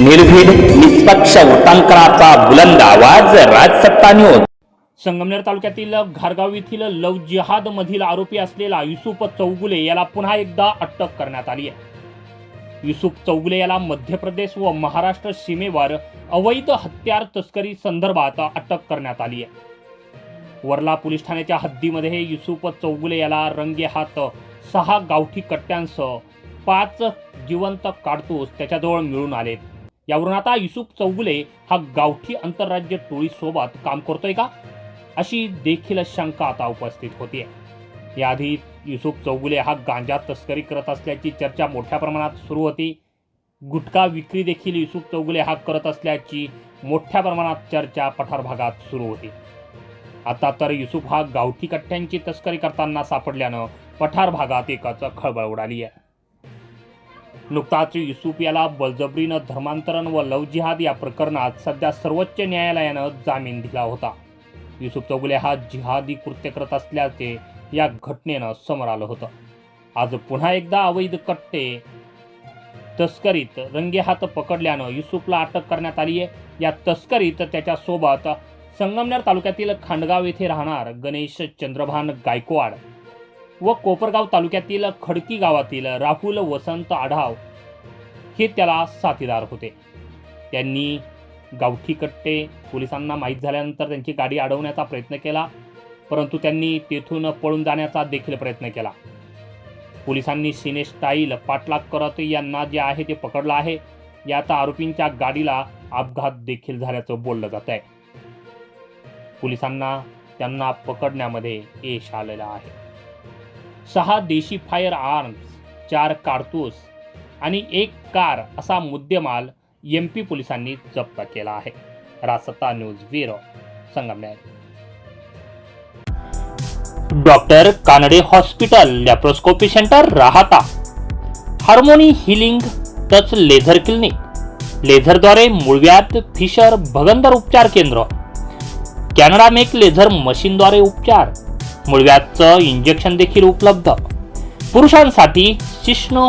निर्भीड निष्पक्ष वृत्तांकनाचा बुलंद आवाज राजसत्ता न्यूज संगमनेर तालुक्यातील घारगाव येथील लव जिहाद मधील आरोपी असलेला युसुफ चौगुले याला पुन्हा एकदा अटक करण्यात आली आहे. युसुफ चौगुले याला मध्य प्रदेश व महाराष्ट्र सीमेवर अवैध हत्यार तस्करी संदर्भात अटक करण्यात आली आहे. वर्ला पोलीस ठाण्याच्या हद्दीमध्ये युसुफ चौगुले याला रंगे हात सहा गावठी कट्ट्यांसह पाच जिवंत काडतूस त्याच्याजवळ मिळून आलेत. यावरून आता युसुफ चौगुले हा गावठी आंतरराज्य टोळीसोबत काम करतोय का? अशी देखील शंका आता उपस्थित होती याआधी युसुफ चौगुले हा गांजा तस्करी करत असल्याची चर्चा मोठ्या प्रमाणात सुरू होती. गुटखा विक्री देखील युसुफ चौगुले हा करत असल्याची मोठ्या प्रमाणात चर्चा पठार भागात सुरू होती. आता तर युसुफ हा गावठी कट्ट्यांची तस्करी करताना सापडल्यानं पठार भागात एकच खळबळ उडाली आहे नुकताच युसुफ याला बळजबरीनं धर्मांतरण व लव जिहाद या प्रकरणात सध्या सर्वोच्च न्यायालयानं जामीन दिला होता. युसुफ चौगुले हा जिहादी कृत्य करत असल्याचे या घटनेनं समोर आलं होतं. आज पुन्हा एकदा अवैध कट्टे तस्करीत रंगेहात पकडल्यानं युसुफला अटक करण्यात आली आहे. या तस्करीत त्याच्यासोबत संगमनेर तालुक्यातील खांडगाव येथे राहणार गणेश चंद्रभान गायकवाड व कोपरगाव तालुक्यातील खडकी गावातील राहुल वसंत आढाव हे त्याला साथीदार होते. त्यांनी गावठी कट्टे पोलिसांना माहीत झाल्यानंतर त्यांची गाडी अडवण्याचा प्रयत्न केला परंतु त्यांनी तेथून पळून जाण्याचा देखील प्रयत्न केला. पोलिसांनी सिने स्टाईल पाठलाग करत यांना जे आहे ते पकडलं आहे. यात आरोपींच्या गाडीला अपघात देखील झाल्याचं बोललं जात आहे पोलिसांना त्यांना पकडण्यामध्ये यश आलेलं आहे. सहा देशी फायर आर्म्स चार कारतूस आणि एक कार असा मुद्देमाल एम पी पोलिसांनी जप्त केला आहे. रासता news bureau Sangamner. Doctor Kanade hospital laparoscopy centre Rahata. Harmony healing touch laser clinic. लेझरद्वारे मुळव्यात फिशर भगंदर उपचार केंद्र. कॅनडा मेक लेझर मशीनद्वारे उपचार. मुळव्यातचं इंजेक्शन देखील उपलब्ध. पुरुषांसाठी शिष्ण